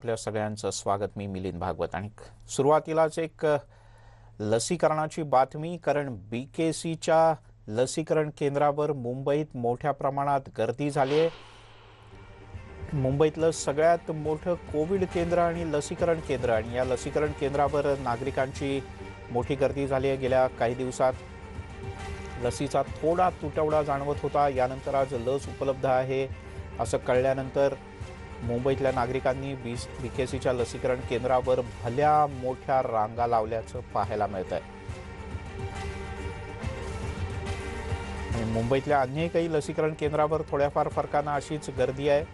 आपल्या सगळ्यांचं स्वागत मी मिलिंद भागवत. आणि सुरुवातीलाच एक लसीकरणाची बातमी कारण बी के सीच्या लसीकरण केंद्रावर मुंबईत मोठ्या प्रमाणात गर्दी झाली आहे मुंबईतलं सगळ्यात मोठं कोविड केंद्र आणि लसीकरण केंद्र आणि या लसीकरण केंद्रावर नागरिकांची मोठी गर्दी झाली आहे गेल्या काही दिवसात. लसीचा थोडा तुटवडा जाणवत होता यानंतर आज लस उपलब्ध आहे असं कळल्यानंतर मुंबईतल्या नागरिकांनी बी बी के सीच्या लसीकरण केंद्रावर भल्या मोठ्या रांगा लावल्याचं पाहायला मिळत आहे मुंबईतल्या अन्य काही लसीकरण केंद्रावर थोड्याफार फरकानं अशीच गर्दी आहे.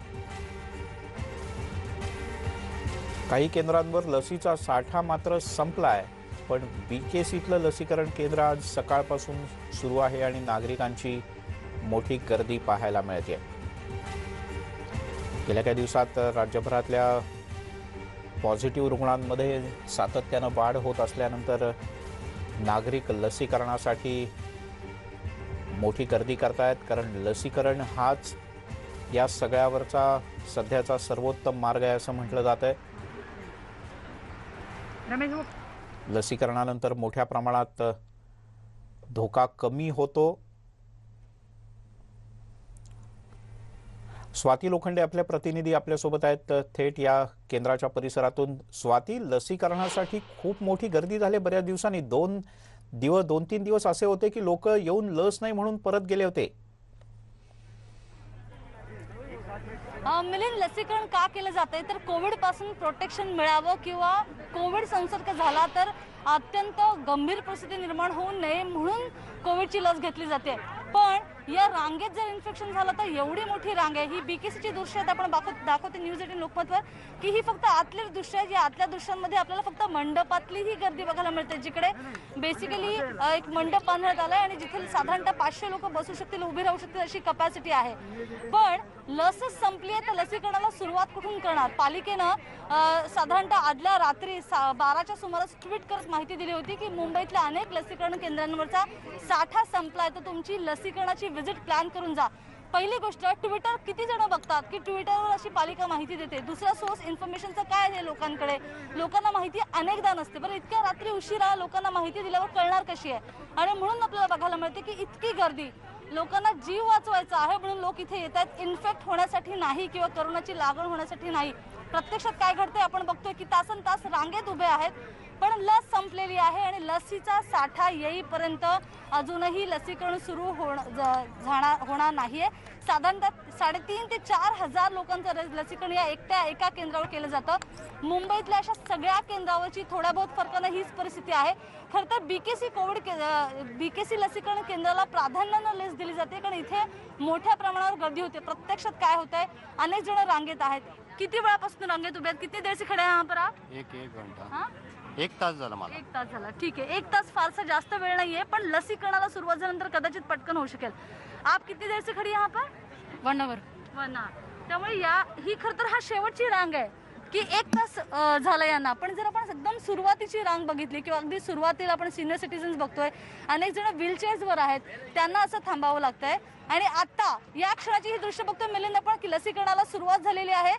काही केंद्रांवर लसीचा साठा मात्र संपला आहे पण बी के सीतलं लसीकरण केंद्र आज सकाळपासून सुरू आहे आणि नागरिकांची मोठी गर्दी पाहायला मिळते गेल्या काही दिवसात राज्यभरातल्या पॉझिटिव्ह रुग्णांमध्ये सातत्यानं वाढ होत असल्यानंतर नागरिक लसीकरणासाठी मोठी गर्दी करतायत. कारण लसीकरण हाच या सगळ्यावरचा सध्याचा सर्वोत्तम मार्ग आहे असं म्हटलं जात आहे. लसीकरणानंतर मोठ्या प्रमाणात धोका कमी होतो. स्वाती लोखंडे आपल्या प्रतिनिधी आपल्यासोबत आहेत. थेट या केंद्राच्या परिसरातून स्वाती लसीकरणासाठी खूप मोठी गर्दी झाली बऱ्याच दिवसांनी. दोन दिवस दोन तीन दिवस असे होते की लोक येऊन लस नाही म्हणून परत गेले होते. मिलिंद लसीकरण का केलं जातंय? तर कोविडपासून प्रोटेक्शन मिळावं किंवा कोविड संसर्ग झाला तर अत्यंत गंभीर परिस्थिती निर्माण होऊ नये म्हणून कोविडची लस घेतली जाते. पण या रांगेत जर इन्फेक्शन झालं तर एवढी मोठी रांग आहे. ही बीकेसीची दृश्य आहेत. आपण दाखवत दाखवते न्यूज एटीन लोकमतवर की ही फक्त आतली दृश्य आहे. या आतल्या दृश्यांमध्ये आपल्याला फक्त मंडपातली ही गर्दी बघायला मिळते जिकडे बेसिकली एक मंडप बांधण्यात आलाय आणि जिथे साधारणतः पाचशे लोक बसू शकतील उभी राहू शकतील अशी कपॅसिटी आहे. पण लसच संपली आहे तर लसीकरणाला सुरुवात कुठून करणार? पालिकेनं साधारणतः आदल्या रात्री सा- बाराच्या सुमारास ट्विट करत माहिती दिली होती की मुंबईतल्या अनेक लसीकरण केंद्रांवरचा साठा संपलाय. तर तुमची लसीकरणाची व्हिजिट प्लॅन करून जा. पहिली गोष्ट ट्विटर किती जण बघतात की ट्विटरवर अशी पालिका माहिती देते. दुसरा सोर्स इन्फॉर्मेशनचं काय आहे लोकांकडे? लोकांना माहिती अनेकदा नसते. बरं इतक्या रात्री उशिरा लोकांना माहिती दिल्यावर कळणार कशी आहे? आणि म्हणून आपल्याला बघायला मिळते की इतकी गर्दी. लोकांना जीव वाचवायचा आहे म्हणून लोक इथे येत आहेत इन्फेक्ट होण्यासाठी नाही किंवा करोनाची लागण होण्यासाठी नाही. प्रत्यक्षात काय घडतंय आपण बघतोय की तासन तास रांगेत उभे आहेत. पण लस संपलेली आहे आणि लसीचा साठा येईपर्यंत अजूनही लसीकरण सुरू होणं जाणार होणार नाहीये. साधारणतः साडेतीन ते चार हजार लोकांचं लसीकरण या एकट्या एका केंद्रावर केलं जातं. मुंबईतल्या अशा सगळ्या केंद्रावरची थोड्या बहुत फरकानं हीच परिस्थिती आहे. खरं तर बीकेसी कोविड बीकेसी लसीकरण केंद्राला प्राधान्यानं लस दिली जाते कारण इथे मोठ्या प्रमाणावर गर्दी होते. प्रत्यक्षात काय होत आहे अनेक जण रांगेत आहेत. किती वेळापासून रांगेत उभे आहेत? किती से खडे आहे यहाँ पर. आप एक एक घंटा. हाँ? एक तास झाला मला. एक तास झाला. ठीक आहे. एक तास फारसा जास्त वेळ नाहीये पण लसीकरणाला सुरुवात झाल्यानंतर कदाचित पटकन होऊ शकेल. आप किती देर से खडी यहाँ पर वन आवर वन. त्यामुळे या ही खर तर हा शेवटची रांग आहे की एक तास अं, झाला यांना. पण जर आपण एकदम सुरुवातीची रांग बघितली किंवा अगदी सुरुवातीला आपण सिनियर सिटीजन्स बघतोय अनेक जण व्हीलचेअर्सवर आहेत त्यांना असं थांबावं लागतंय. आणि आता या क्षणाची ही दृश्य बघतोय मिलिंद आपण की लसीकरणाला सुरुवात झालेली आहे.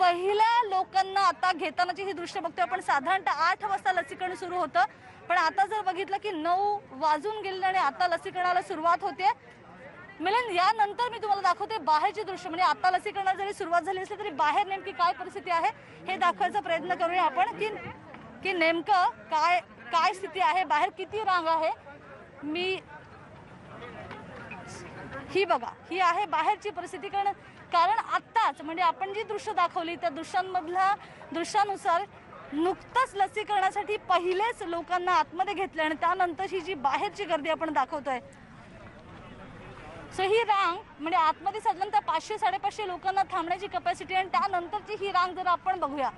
पहिल्या लोकांना आता घेतानाची ही दृश्य बघतोय आपण. साधारणतः आठ वाजता लसीकरण सुरू होतं. पण आता जर बघितलं की नऊ वाजून गेले आणि आता लसीकरणाला सुरुवात होते. मिलन यानंतर मी तुम्हाला दाखवते बाहेरचे दृश्य. म्हणजे आता लसीकरणाला जरी सुरुवात झाली असली तरी बाहेर नेमकी काय परिस्थिती आहे हे दाखवायचा प्रयत्न करूया आपण. की की नेमकं काय काय स्थिती आहे? बाहेर किती रांग आहे? मी ही बघा ही आहे बाहेरची परिस्थिती. कारण कारण आत्ताच म्हणजे आपण जी दृश्य दाखवली त्या दृश्यांमधल्या दृश्यानुसार नुकतंच लसीकरणासाठी पहिलेच लोकांना आतमध्ये घेतलं आणि त्यानंतर ही जी बाहेरची गर्दी आपण दाखवतोय. सो ही रांग म्हणजे आतमध्ये साधारणतः पाचशे साडेपाचशे लोकांना थांबण्याची कपॅसिटी आणि त्यानंतरची ही रांग जर आपण बघूया.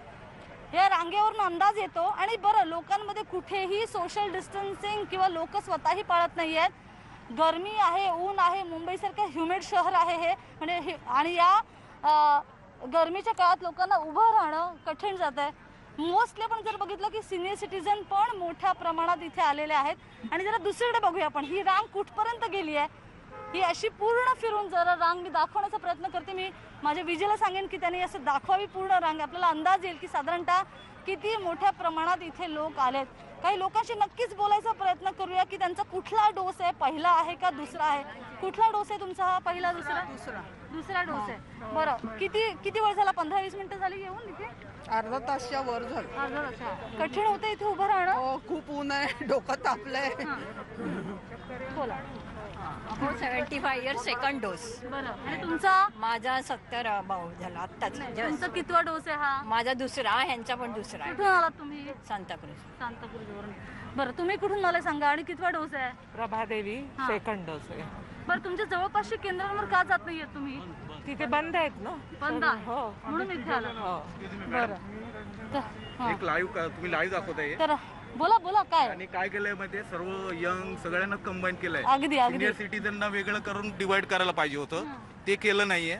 या रांगेवरून अंदाज येतो आणि बरं लोकांमध्ये कुठेही सोशल डिस्टन्सिंग किंवा लोक स्वतःही पाळत नाही आहेत गरमी आहे ऊन आहे मुंबईसारखं ह्युमिड शहर आहे हे. म्हणजे आणि या गरमीच्या काळात लोकांना उभं राहणं कठीण जात आहे मोस्टली आपण जर बघितलं की सिनियर सिटीजन पण मोठ्या प्रमाणात इथे आलेले आहेत. आणि जरा दुसरीकडे बघूया आपण. ही रांग कुठपर्यंत गेली आहे ही अशी पूर्ण फिरून जरा रांग मी दाखवण्याचा प्रयत्न करते. मी माझ्या विजेला सांगेन की त्यांनी असं दाखवावी पूर्ण रांग. आपल्याला अंदाज येईल की साधारणतः किती मोठ्या प्रमाणात इथे लोक आलेत. काही लोकांशी नक्कीच बोलायचा प्रयत्न करूया की त्यांचा कुठला डोस आहे? पहिला आहे का दुसरा आहे? कुठला डोस आहे तुमचा हा पहिला दुसरा दुसरा? दुसरा. डोस आहे. बरं. किती किती वेळ झाला? पंधरा वीस मिनिटं झाली येऊन इथे? अर्धा तासच्या वर झालं. अर्धा तास. कठीण होतं इथे उभं राहणं? हो खूप ऊन आहे. डोकं तापलंय. बोला. हो seventy five year second dose बरं. आणि तुमचा? माझा सत्तर भाऊ झाला आत्ताच. तुमचा कितवा डोस आहे हा? माझा दुसरा ह्यांचा पण दुसरा आहे. कुठून आलात तुम्ही? सांताक्रूज सांताक्रूजवरून बरं तुम्ही कुठून मला सांगा आणि कितवा डोस आहे? प्रभादेवी हा. सेकंड डोस आहे. बरं तुमच्या जवळपासच्या केंद्रांवर का जात नाहीये तुम्ही? तिथे बंद आहेत ना? बंद आहे. हो. म्हणून इथे आला हो. बरं. तर हा. एक लाईव्ह तुम्ही लाईव्ह दाखवताय. तर बोला बोला काय? आणि काय केलंयमध्ये सर्व यंग सगळ्यांना कंबाईन केलंय. अगदी अगदी. सिनियर सिटीजनना वेगळं करून डिवाइड करायला पाहिजे होतं. ते केलं नाहीये.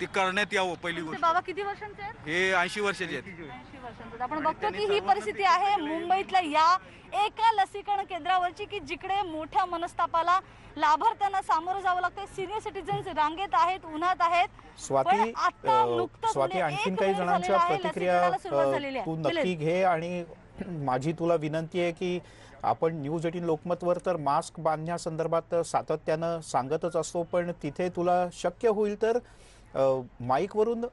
ते करण्यात यावं पहिली तुमचे गोष्ट. बाबा किती वर्षांचे आहेत? हे ऐंशी वर्षाचे आहेत. 80 वर्षांचे. आपण बघतो की ही परिस्थिती आहे मुंबईतल्या या एका लसीकरण केंद्रावरची की जिकडे मोठ्या मनस्तापाला लाभार्थ्यांना सामोरं जावं लागतंय. सिनियर सिटीजन रांगेत आहेत उन्हात आहेत. स्वाती पण आता अ, नुकतंच स्वाती म्हणजे आणखीन एक काही जणांच्या आहे, प्रतिक्रिया लसीकरणाला सुरुवात अ, झालेली आहे. तू. नक्की घे आणि माझी तुला विनंती आहे की आपण न्यूज एटीन लोकमतवर तर मास्क बांधण्यासंदर्भात सातत्यानं सांगतच असतो पण तिथे तुला शक्य होईल तर माईकवरून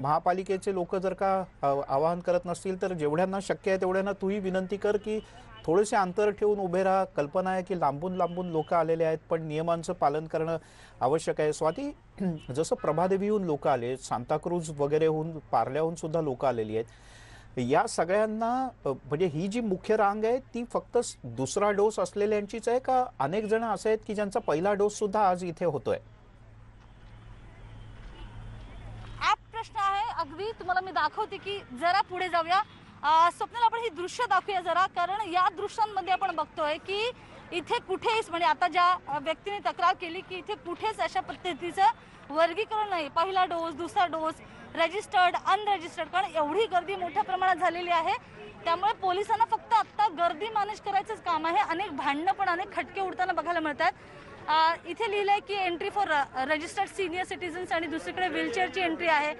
महापालिकेचे लोक जर का आवाहन करत नसतील तर जेवढ्यांना शक्य आहे तेवढ्यांना तूही विनंती कर की थोडेसे अंतर ठेवून उभे राहा. कल्पना आहे की लांबून लांबून लोक आलेले आहेत पण नियमांचं पालन करणं आवश्यक आहे. स्वाती जसं प्रभादेवीहून लोक आले सांताक्रूज वगैरेहून पार्ल्याहून सुद्धा लोक आलेली आहेत. या सगळ्यांना म्हणजे ही जी मुख्य रांग आहे ती फक्त दुसरा डोस असलेल्यांचीच आहे का? अनेक जण असे आहेत की ज्यांचा पहिला डोस सुद्धा आज इथे होतोय. प्रश्न आहे अगदी तुम्हाला मी दाखवते की जरा पुढे जाऊया. स्वप्नाला आपण ही दृश्य दाखवूया जरा कारण या दृश्यांमध्ये आपण बघतोय की इथे कुठेच म्हणजे आता ज्या व्यक्तीने तक्रार केली की इथे कुठेच अशा पद्धतीचं वर्गीकरण नाही पहिला डोस दुसरा डोस रजिस्टर्ड अनरजिस्टर्ड कारण एवढी गर्दी मोठ्या प्रमाणात झालेली आहे. त्यामुळे पोलिसांना फक्त आत्ता गर्दी मॅनेज करायचंच काम आहे. अनेक भांडणं पण अनेक खटके उडताना बघायला मिळतात. इथे इथे लिहिलंय की entry for registered senior citizens आणि दुसरीकडे व्हीलचेअरची एंट्री आहे.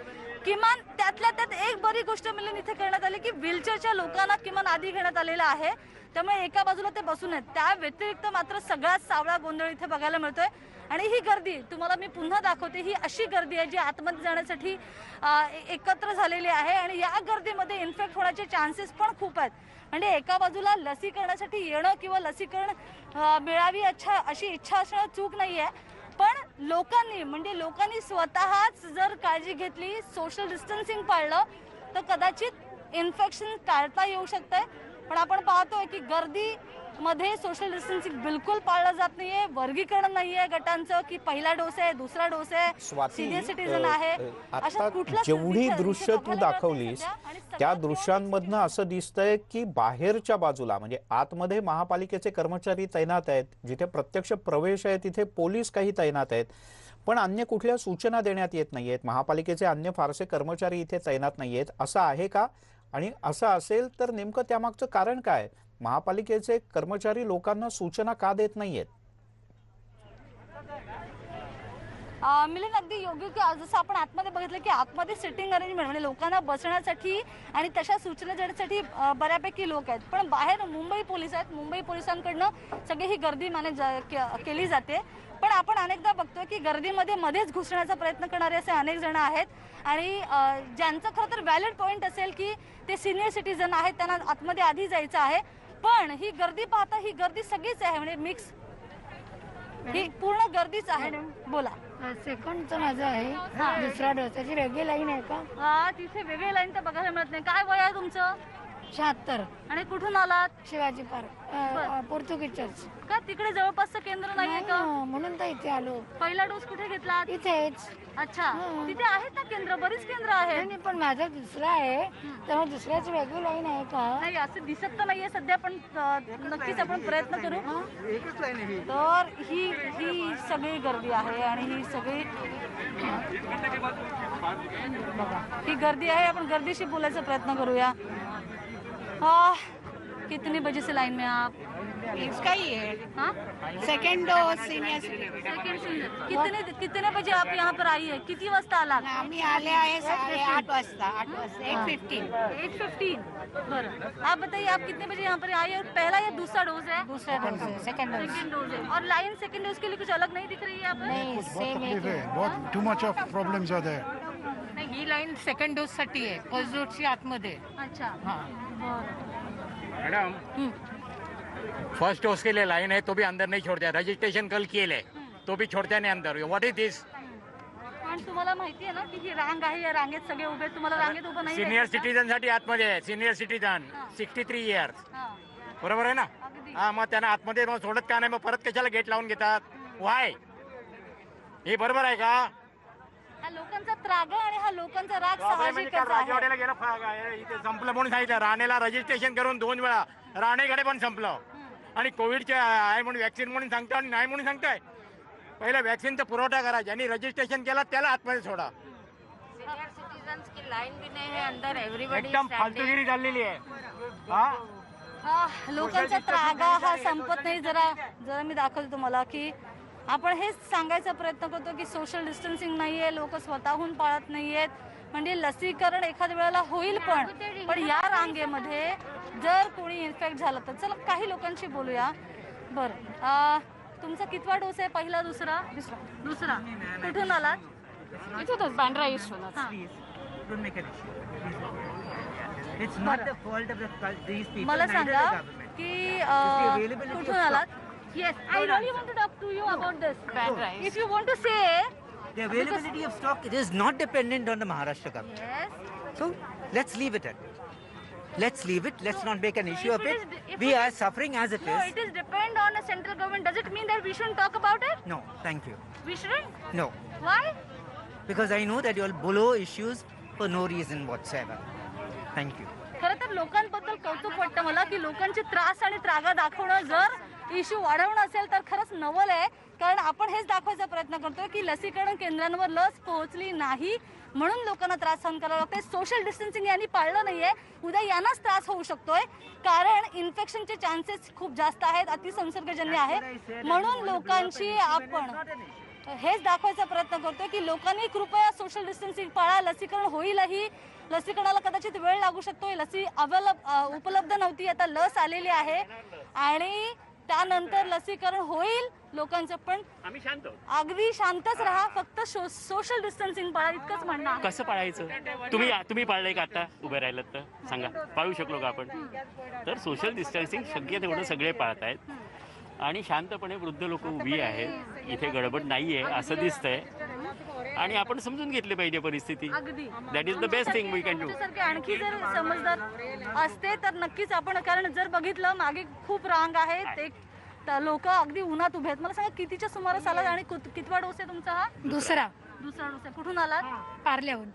किमान त्यातल्या त्यात एक बरी गोष्ट मिळून इथे करण्यात आली की व्हीलचेअरच्या लोकांना किमान आधी घेण्यात आलेला आहे. त्यामुळे एका बाजूला ते बसून आहेत. त्या व्यतिरिक्त मात्र सगळ्यात सावळा गोंधळ इथे बघायला मिळतोय. आणि ही गर्दी तुम्हाला मी पुन्हा दाखवते ही अशी गर्दी आहे जी आतमध्ये जाण्यासाठी एकत्र झालेली आहे आणि या गर्दीमध्ये इन्फेक्ट होण्याचे चान्सेस पण खूप आहेत. म्हणजे एका बाजूला लसीकरणासाठी येणं किंवा लसीकरण मिळावी अच्छा अशी इच्छा असणं चूक नाही आहे पण लोकांनी म्हणजे लोकांनी स्वतःच जर काळजी घेतली सोशल डिस्टन्सिंग पाळलं तर कदाचित इन्फेक्शन टाळता येऊ शकतंय. पण आपण पाहतोय की गर्दी मध्ये सोशल डिस्टन्सिंग बिलकुल पाळलं जात नाहीये. वर्गीकरण नाहीये गटांचं की पहिला डोस आहे दुसरा डोस आहे. सिनियर सिटीजन आहे. अशा जेवढी दृश्य तू दाखवलीस त्या दृश्यांमधनं असं दिसतंय की बाहेरच्या बाजूला म्हणजे आतमध्ये महापालिकेचे कर्मचारी तैनात आहेत जिथे प्रत्यक्ष प्रवेश आहे तिथे पोलीस काही तैनात आहेत. पण अन्य कुठल्या सूचना देण्यात येत नाहीयेत. महापालिकेचे अन्य फारसे कर्मचारी इथे तैनात नाहीयेत. असं आहे का? आणि असं असेल तर नेमकं त्यामागचं कारण काय? महापालिकेचे कर्मचारी लोकांना सूचना का देत नाहीयेत? मिलन अगदी योग्य की जसं आपण आतमध्ये बघितलं की आतमध्ये सिटिंग अरेंजमेंट म्हणजे लोकांना बसण्यासाठी आणि तशा सूचना देण्यासाठी बऱ्यापैकी लोक आहेत. पण बाहेर मुंबई पोलीस आहेत. मुंबई पोलिसांकडनं सगळी ही गर्दी मॅनेज केली जाते. पण आपण अनेकदा बघतो की गर्दीमध्ये मध्येच घुसण्याचा प्रयत्न करणारे असे अनेक जण आहेत. आणि ज्यांचं खरं तर व्हॅलिड पॉईंट असेल की ते सिनियर सिटीजन आहेत त्यांना आतमध्ये आधी जायचं आहे. पण ही गर्दी पाहता ही गर्दी सगळीच आहे म्हणजे मिक्स ही पूर्ण गर्दीच आहे. बोला. सेकंडचं माझं आहे. दुसरा डोस. त्याची वेगळी लाईन आहे का? हा तिथे वेगळी लाईन तर बघायला मिळत नाही. काय वय आहे तुमचं? शहात्तर. आणि कुठून आलात? शिवाजी पार्क पोर्तुगीज चर्च का तिकडे जवळपासचं केंद्र नाहीये नाही का? म्हणून तर इथे आलो. पहिला डोस कुठे घेतलात? इथेच. अच्छा. तिथे आहेत ना केंद्र? बरीच केंद्र आहेत. नाही नाही, पण माझा दुसरा आहे. तर दुसऱ्याची वेगळी लाईन आहे का? नाही असं दिसत तर नाहीये. सध्या पण अ, नक्कीच आपण प्रयत्न करू. तर ही ही सगळी गर्दी आहे आणि ही सगळी बघा. ही गर्दी आहे. आपण गर्दीशी बोलायचा प्रयत्न करूया. आ, कितने बजे से लाइन में आप? इसका ही है। हाँ? सेकंड डोज सिनियर सेकंड कितने कितने बजे आप यहाँ पर आई है? किती वाजता आम्ही आले आहे साडे आठ वाजता आठ वाजता एट फिफ्टीन एट फिफ्टीन बरं। आप बताइए आप कितने बजे यहाँ पर आई और पहला या दूसरा डोज है? दूसरा डोज है सेकंड डोज सेकंड डोज है। और लाइन सेकंड डोज के लिए कुछ अलग नहीं दिख रही है सेम तकलीफ़ बहुत too much of problems are there नाही ही लाईन सेकंड डोज साठी आहे फ़र्स्ट डोसची आतमध्ये। अच्छा। मैडम फर्स्ट डोज के लिए लाइन है तो भी अंदर नहीं छोड़ते रजिस्ट्रेशन कल किए ले तो भी छोड़ते नहीं अंदर। व्हाट इज दिस पण तुम्हाला माहिती आहे ना की ही रांग आहे या रांगेत सगळे उभे आहेत. तुम्हाला रांगेत उभं नाही सिनियर राहायचं? सिटीजनसाठी आतमध्ये आहे. Senior citizen sixty three years हा. बरोबर आहे ना? अगदी. हा मग त्यांना आतमध्ये मग सोडत का नाही? मग परत कशाला गेट लावून घेतात? वाय हे बरोबर आहे का? हा लोकांचा त्राग आणि हा लोकांचा राग बापरे, म्हणजे काल साहजिकच आहे. राजवाड्याला गेलं फ- इथे संपलं म्हणून सांगितलं. राणेला रजिस्ट्रेशन करून दोन वेळा. राणेकडे पण संपलं. आणि कोविडचे आहे म्हणून वॅक्सिन म्हणून सांगतो आणि नाही म्हणून सांगताय. पहिला वॅक्सिनचा पुरवठा करा. ज्यांनी रजिस्ट्रेशन केला त्याला आतमध्ये सोडा. सिनियर सिटीजन्स की लाइन भी नहीं है अंदर एवरीबडी एकदम फालतूगिरी चाललेली आहे. हा? हा लोकांचा त्रागा हा संपत नाही. जरा जरा मी दाखवते तुम्हाला की आपण हेच सांगायचा प्रयत्न करतो की सोशल डिस्टन्सिंग नाहीये लोक स्वतःहून पाळत नाहीयेत. म्हणजे लसीकरण एखाद्या वेळेला होईल पण पण या रांगेमध्ये जर कोणी इन्फेक्ट झालं तर. चला काही लोकांशी बोलूया. बरं आ, तुमचा कितवा डोस आहे? पहिला दुसरा? दुसरा. दुसरा. कुठून आलात? इथूनच हा. मला सांगा the government. की the अ, availability कुठून of आलात yes I really want to talk to you about this if you want to say The availability of stock it is not dependent on the Maharashtra government. Yes So let's leave it at it. Let's leave it. Let's not make an issue if of it it. is- if We it- are suffering as it No, is. it is depend on the central government. Does it mean that we shouldn't talk about it? No, thank you. We shouldn't. No, Why? because I know that you'll blow issues for no reason whatsoever. Thank you. खरं तर लोकांबद्दल कौतुक वाटतं मला की लोकांचे त्रास आणि त्रागा दाखवणं जर इश्यू वाढवणं असेल तर खरंच नवल आहे. कारण आपण हेच दाखवायचा प्रयत्न करतोय की लसीकरण केंद्रांवर लस पोहोचली नाही म्हणून लोकांना त्रास सहन करावा लागतोय. सोशल डिस्टन्सिंग यांनी पाळलं नाहीये. उद्या यांनाच त्रास होऊ शकतोय. कारण इन्फेक्शनचे चान्सेस खूप जास्त आहेत. अतिसंसर्गजन्य आहे. म्हणून लोकांची आपण हेच दाखवायचा प्रयत्न करतोय की लोकांनी कृपया सोशल डिस्टन्सिंग पाळा. लसीकरण होईलही. लसीकरणाला कदाचित वेळ लागू शकतो लसी अवेलेब उपलब्ध नव्हती. आता लस आलेली आहे. आणि त्यानंतर लसीकरण होईल लोकांचं पण आम्ही शांत अगदी शांतच राहा फक्त सोशल डिस्टन्सिंग पाळा इतकंच म्हणणं आहे. कसं पाळायचं? तुम्ही तुम्ही पाळलंय का आता? उभे राहिलात तर? सांगा. पाळू शकलो का आपण? तर सोशल डिस्टन्सिंग शक्य तेवढं सगळे पाळत आहेत आणि शांतपणे वृद्ध लोक उभी आहेत. इथे गडबड नाहीये असं दिसतंय. आणि आपण समजून घेतली पाहिजे परिस्थिती. अगदी. That is the best thing we can do तुमच्यासारखे आणखी जर समजदार असते तर नक्कीच आपण कारण जर बघितलं मागे खूप रांग आहे. ते लोक अगदी उन्हात उभे आहेत. मला सांगा कितीच्या सुमारास आलात आणि कुत- कितवा डोस आहे तुमचा हा? दुसरा. दुसरा डोस आहे. कुठून आलात? पार्ल्याहून.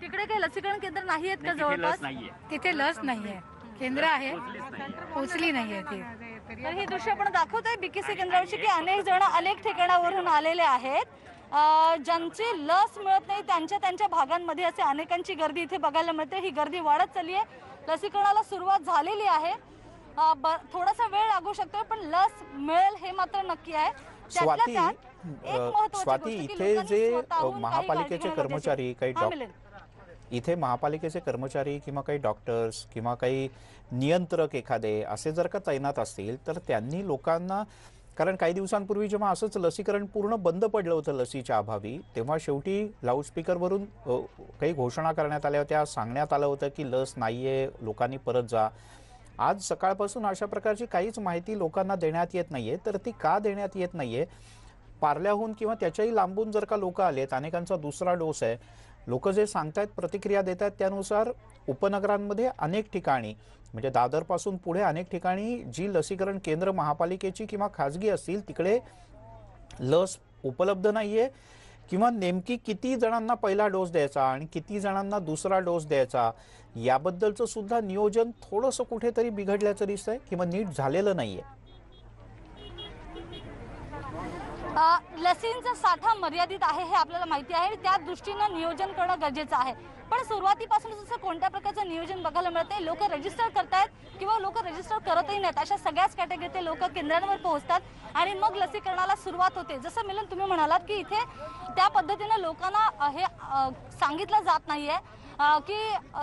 तिकडे काही लसीकरण केंद्र नाही आहेत का लस जवळपास? नाहीये. तिथे लस नाहीये. केंद्र आहे. पोचली नाहीये. ती. तर ही दृश्य आपण दाखवतोय. बीकेसी केंद्रावरची की अनेक जण अनेक ठिकाणावरून आलेले आहेत. ज्यांची लस मिळत नाही त्यांच्या त्यांच्या भागांमध्ये असे अनेकांची गर्दी इथे बघायला मिळते. ही गर्दी वाढत चालली आहे. लसीकरणाला सुरुवात झालेली आहे. ब- थोडासा वेळ लागू शकतोय पण लस मिळेल हे मात्र नक्की आहे. स्वाती स्वाती इथे जे महापालिकेचे कर्मचारी काही. इथे महापालिकेचे कर्मचारी किंवा काही डॉक्टर्स किंवा काही नियंत्रक एखादे असे जर का तैनात असतील तर त्यांनी लोकांना कारण काही दिवसांपूर्वी जेव्हा असंच लसीकरण पूर्ण बंद पडलं होतं लसीच्या अभावी तेव्हा शेवटी लाऊडस्पीकरवरून काही घोषणा करण्यात आल्या होत्या सांगण्यात आलं होतं की लस नाही आहे लोकांनी परत जा. आज सकाळपासून अशा प्रकारची काहीच माहिती लोकांना देण्यात येत नाही आहे तर ती का देण्यात येत नाही आहे पार्ल्याहून किंवा त्याच्याही लांबून जर का लोक आलेत अनेकांचा दुसरा डोस आहे लोक जे सांगतायत प्रतिक्रिया देत आहेत त्यानुसार उपनगरांमध्ये अनेक ठिकाणी म्हणजे दादरपासून पुढे अनेक ठिकाणी जी लसीकरण केंद्र महापालिकेची किंवा खाजगी असतील तिकडे लस उपलब्ध नाही आहे किंवा नेमकी किती जणांना पहिला डोस द्यायचा आणि किती जणांना दुसरा डोस द्यायचा याबद्दलचं सुद्धा नियोजन थोडंसं कुठेतरी बिघडल्याचं दिसतंय किंवा नीट झालेलं नाही आहे लसींचा साठा मर्यादित आहे हे आपल्याला माहिती आहे. त्या दृष्टीनं नियोजन करणं गरजेचं आहे. पण सुरुवातीपासून जसं कोणत्या प्रकारचं नियोजन बघायला मिळते लोक रजिस्टर करतायत किंवा लोक रजिस्टर करतही नाहीत. अशा सगळ्याच कॅटेगरीतले लोक केंद्रांवर पोहोचतात आणि मग लसीकरणाला सुरुवात होते. जसं मिलन तुम्ही म्हणालात की इथे त्या पद्धतीनं लोकांना हे सांगितलं जात नाहीये. की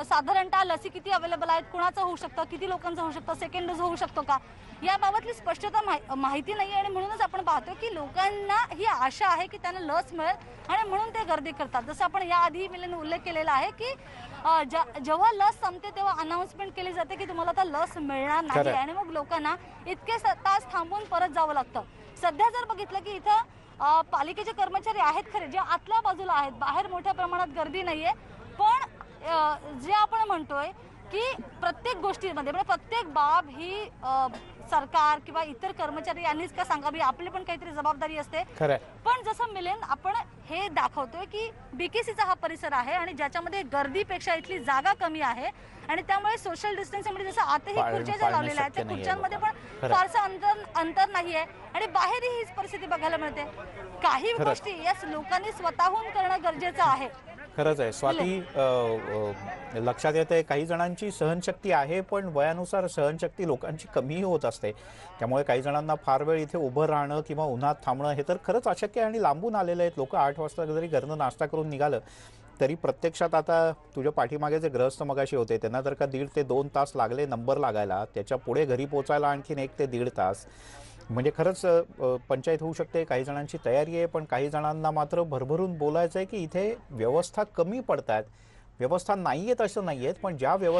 साधारणतः लसी किती अवेलेबल आहेत कुणाचं होऊ शकतं किती लोकांचं होऊ शकतं सेकंड डोस होऊ शकतो का? याबाबतली स्पष्टता माहि- माहिती नाही आणि म्हणूनच आपण पाहतो की लोकांना ही आशा आहे की त्यांना लस मिळेल आणि म्हणून ते गर्दी करतात. जसं आपण याआधी मिलन उल्लेख केलेला आहे की जेव्हा लस संपते तेव्हा अनाऊन्समेंट केली जाते की तुम्हाला आता लस मिळणार नाही. आणि मग लोकांना इतके तास थांबून परत जावं लागतं. सध्या जर बघितलं की इथं पालिकेचे कर्मचारी आहेत खरे जे आतल्या बाजूला आहेत. बाहेर मोठ्या प्रमाणात गर्दी नाहीये. पण जे आपण म्हणतोय की प्रत्येक गोष्टीमध्ये म्हणजे प्रत्येक बाब ही सरकार किंवा इतर कर्मचारी यांनीच का सांगावी आपली पण काहीतरी जबाबदारी असते. पण जसं मिलेन आपण हे दाखवतोय की बीकेसीचा हा परिसर आहे आणि ज्याच्यामध्ये गर्दीपेक्षा इथली जागा कमी आहे आणि त्यामुळे सोशल डिस्टन्सिंगमध्ये जसं आतही खुर्च्या ज्या लावलेल्या आहेत त्या खुर्च्यांमध्ये पण. फारसं अंतर अंतर नाहीये आणि बाहेरही हीच परिस्थिती बघायला मिळते. काही. गोष्टी या लोकांनी स्वतःहून करणं गरजेचं आहे. खरंच आहे. स्वाती लक्षात येते काही जणांची सहनशक्ती आहे पण वयानुसार सहनशक्ती लोकांची कमीही होत असते. त्यामुळे काही जणांना फार वेळ इथे उभं राहणं किंवा उन्हात थांबणं हे तर खरंच अशक्य आहे आणि लांबून आलेले आहेत लोक. आठ वाजता जरी घरनं नाश्ता करून निघालं तरी प्रत्यक्षात आता तुझ्या पाठीमागे जे ग्रहस्थ मगाशी होते त्यांना जर का दीड ते दोन तास लागले नंबर लागायला त्याच्या पुढे घरी पोचायला आणखीन एक ते दीड तास. म्हणजे खरंच पंचायत होऊ शकते काही जणांची तयारी आहे पण काही जणांना मात्र भरभरून बोलायचं आहे की इथे व्यवस्था कमी पडतात व्यवस्था नाही आहेत असं नाही आहेत पण ज्या व्यवस्था